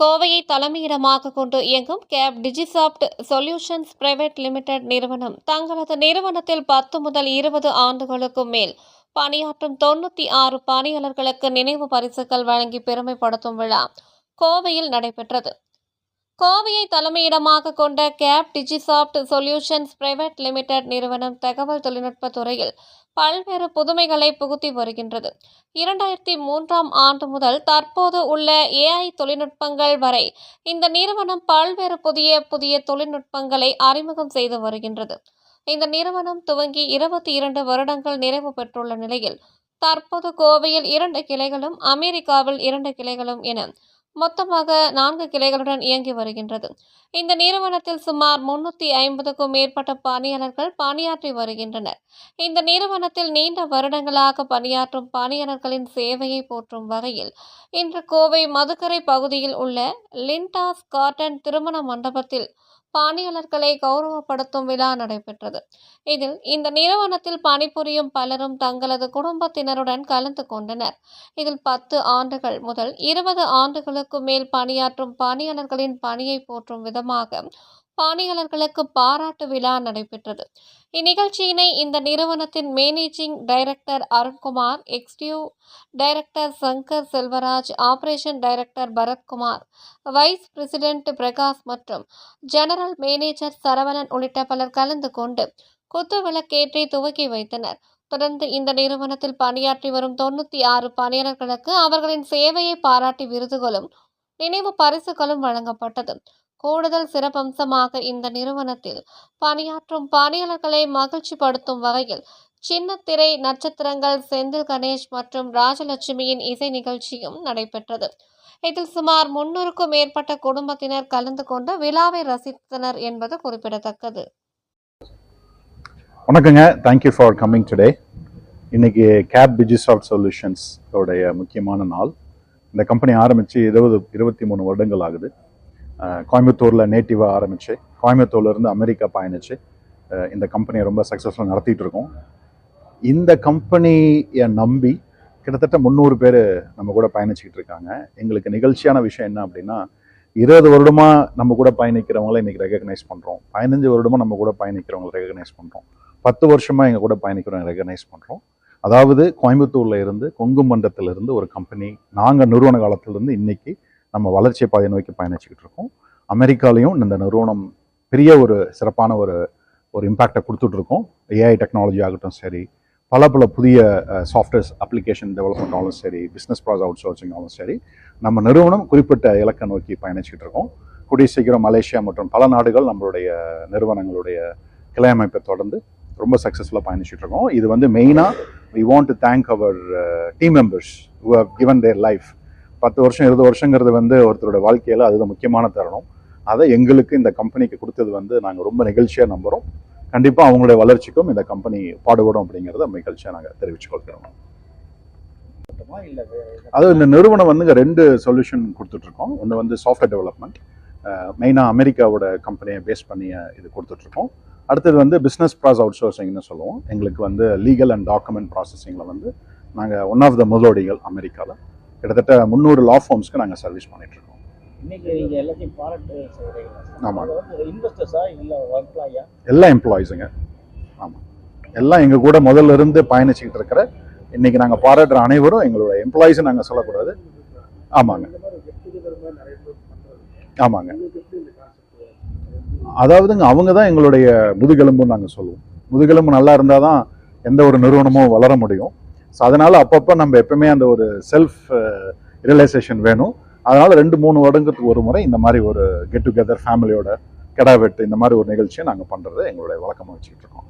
கோவையை தலைமையிடமாக கொண்டு இயங்கும் Cap Digisoft solutions private limited நிறுவனம் தங்களது நிறுவனத்தில் பத்து முதல் இருபது ஆண்டுகளுக்கும் மேல் பணியாற்றும் தொண்ணூற்றி ஆறு பணியாளர்களுக்கு நினைவு பரிசுகள் வழங்கி பெருமைப்படுத்தும் விழா கோவையில் நடைபெற்றது. கோவையை தலைமையிடமாக கொண்ட Cap Digisoft solutions private limited நிறுவனம் தகவல் தொழில்நுட்ப துறையில் பல்வேறு புதுமைகளை புகுத்தி வருகின்றது. இரண்டாயிரத்தி மூன்றாம் ஆண்டு முதல் தற்போது உள்ள ஏஐ தொழில்நுட்பங்கள் வரை இந்த நிறுவனம் பல்வேறு புதிய புதிய தொழில்நுட்பங்களை அறிமுகம் செய்து வருகின்றது. இந்த நிறுவனம் துவங்கி இருபத்தி இரண்டு வருடங்கள் நிறைவு பெற்றுள்ள நிலையில் தற்போது கோவையில் இரண்டு கிளைகளும் அமெரிக்காவில் இரண்டு கிளைகளும் என மொத்தமாக நான்கு கிளைகளுடன் இயங்கி வருகின்றது. இந்த நிறுவனத்தில் சுமார் முன்னூற்றி ஐம்பதுக்கும் மேற்பட்ட பணியாளர்கள் பணியாற்றி வருகின்றனர். இந்த நிறுவனத்தில் நீண்ட வருடங்களாக பணியாற்றும் பணியாளர்களின் சேவையை போற்றும் வகையில் இன்று கோவை மதுக்கரை பகுதியில் உள்ள லிண்டாஸ் காட்டன் திருமண மண்டபத்தில் பணியாளர்களை கௌரவப்படுத்தும் விழா நடைபெற்றது. இதில் இந்த நிறுவனத்தில் பணிபுரியும் பலரும் தங்களது குடும்பத்தினருடன் கலந்து கொண்டனர். இதில் பத்து ஆண்டுகள் முதல் இருபது ஆண்டுகளுக்கு மேல் பணியாற்றும் பணியாளர்களின் பணியை போற்றும் விதமாக பணியாளர்களுக்கு பாராட்டு விழா நடைபெற்றது. இந்நிகழ்ச்சியினை இந்த நிறுவனத்தின் managing director Arunkumar எக்ஸ்டியூ director Shankar Selvaraj operation director Bharathkumar vice president Prakash மற்றும் ஜெனரல் மேனேஜர் சரவணன் உள்ளிட்ட பலர் கலந்து கொண்டு குத்துவிளக்கேற்றி துவக்கி வைத்தனர். தொடர்ந்து இந்த நிறுவனத்தில் பணியாற்றி வரும் தொண்ணூற்றி ஆறு பணியாளர்களுக்கு அவர்களின் சேவையை பாராட்டி விருதுகளும் நினைவு பரிசுகளும் வழங்கப்பட்டது. கூடுதல் சிறப்பம்சமாக இந்த நிறுவனத்தில் பணியாற்றும் பணியாளர்களை மகிழ்ச்சிப்படுத்தும் வகையில் சின்னத்திரை நட்சத்திரங்கள் செந்தில் கணேஷ் மற்றும் ராஜலட்சுமியின் இசை நிகழ்ச்சியும் நடைபெற்றது. இதில் சுமார் முன்னூறுக்கும் மேற்பட்ட குடும்பத்தினர் கலந்து கொண்டு விழாவை ரசித்தனர் என்பது குறிப்பிடத்தக்கது. வணக்கங்க. Thank you for coming today இன்னைக்கு கேப் டிஜிசால்ட் சொல்யூஷன்ஸ் உடைய முக்கியமான நாள். இந்த கம்பெனி ஆரம்பித்து இருபது இருபத்தி மூணு வருடங்கள் ஆகுது. கோயம்புத்தூரில் நேட்டிவாக ஆரம்பித்து கோயம்புத்தூர்லேருந்து அமெரிக்கா பயணித்து இந்த கம்பெனியை ரொம்ப சக்ஸஸ்ஃபுல்லாக நடத்திட்டு இருக்கோம். இந்த கம்பெனியை நம்பி கிட்டத்தட்ட முந்நூறு பேர் நம்ம கூட பயணிச்சுக்கிட்டு இருக்காங்க. எங்களுக்கு நிகழ்ச்சியான விஷயம் என்ன அப்படின்னா இருபது வருடமாக நம்ம கூட பயணிக்கிறவங்கள இன்றைக்கி ரெகக்னைஸ் பண்ணுறோம் பதினஞ்சு வருடமா நம்ம கூட பயணிக்கிறவங்களை ரெகக்னைஸ் பண்ணுறோம் பத்து வருஷமாக எங்கள் கூட பயணிக்கிறோம் ரெகனைஸ் பண்ணுறோம் அதாவது கோயம்புத்தூரில் இருந்து கொங்கு மண்டலத்திலிருந்து ஒரு கம்பெனி நாங்கள் நிறுவன காலத்திலிருந்து இன்றைக்கி இன்னைக்கு நம்ம வளர்ச்சி பாதையை நோக்கி பயணிச்சுக்கிட்டு இருக்கோம். அமெரிக்காலையும் இந்த நிறுவனம் பெரிய ஒரு சிறப்பான ஒரு ஒரு இம்பேக்டை கொடுத்துட்ருக்கோம் ஏஐ டெக்னாலஜி ஆகட்டும் சரி பல பல புதிய சாஃப்ட்வேர்ஸ் அப்ளிகேஷன் டெவலப்மெண்ட்டாலும் சரி பிஸ்னஸ் ப்ராஸ் அவுட் சோர்சிங் சரி நம்ம நிறுவனம் குறிப்பிட்ட இலக்கை நோக்கி பயணிச்சுட்டு இருக்கோம். கூடிய சீக்கிரம் மலேசியா மற்றும் பல நாடுகள் நம்மளுடைய நிறுவனங்களுடைய கிளை அமைப்பை தொடர்ந்து ரொம்ப சக்ஸஸ்ஃபுல்லாக பயணிச்சுட்டு இருக்கோம் இது வந்து மெயினாக we want to thank our team members who have given their life பத்து வருஷம் இருபது வருஷங்கிறது வந்து ஒருத்தரோட வாழ்க்கையில் அதுதான் முக்கியமான தருணம். அதை எங்களுக்கு இந்த கம்பெனிக்கு கொடுத்தது வந்து நாங்கள் ரொம்ப நிகழ்ச்சியாக நம்புகிறோம் கண்டிப்பாக அவங்களுடைய வளர்ச்சிக்கும் இந்த கம்பெனி பாடுபடும் அப்படிங்கிறத மகிழ்ச்சியாக நாங்கள் தெரிவிச்சு கொள்கிறோம்? அது இந்த நிறுவனம் வந்து ரெண்டு சொல்யூஷன் கொடுத்துட்ருக்கோம். ஒன்று வந்து சாஃப்ட்வேர் டெவலப்மெண்ட் மெயினாக அமெரிக்காவோட கம்பெனியை பேஸ் பண்ணி இது கொடுத்துட்ருக்கோம். அடுத்தது வந்து பிஸ்னஸ் ப்ராஸ் அவுட் சோர்சிங்னு சொல்லுவோம். எங்களுக்கு வந்து லீகல் அண்ட் டாக்குமெண்ட் ப்ராசஸிங்கில் வந்து நாங்கள் ஒன் ஆஃப் த முதலோடிகள் அமெரிக்காவில் கிட்டத்தட்ட முந்நூறு லா ஃபார்ம்ஸ்க்கு நாங்கள் சர்வீஸ் பண்ணிகிட்ருக்கோம் இன்னைக்கு நீங்க எல்லாத்தையும் பாராட்டு செய்றீங்க ஆமா. அது வந்து இன்வெஸ்டர்ஸா இல்ல எம்ப்ளாயா எல்லா எம்ப்ளாயிஸுங்க ஆமாம் எல்லாம் எங்கள் கூட முதல்ல இருந்து பயணிச்சுக்கிட்டு இருக்கிற இன்னைக்கு நாங்கள் பாராட்டுற அனைவரும் எங்களோட எம்ப்ளாயிஸை நாங்கள் சொல்லக்கூடாது. ஆமாங்க. ஆமாங்க. அதாவதுங்க அவங்க தான் எங்களுடைய முதுகெலும்புன்னு நாங்கள் சொல்லுவோம். முதுகெலும்பு நல்லா இருந்தால் தான் எந்த ஒரு நிறுவனமும் வளர முடியும். ஸோ அதனால் அப்பப்போ நம்ம எப்பவுமே அந்த ஒரு செல்ஃப் ரியலைசேஷன் வேணும். அதனால் ரெண்டு மூணு வருடங்களுக்கு ஒரு முறை இந்த மாதிரி ஒரு கெட் டுகெதர் ஃபேமிலியோட கெடா வெட்டு இந்த மாதிரி ஒரு நிகழ்ச்சியை நாங்கள் பண்ணுறது எங்களுடைய வழக்கமாக வச்சுக்கிட்டு இருக்கோம்.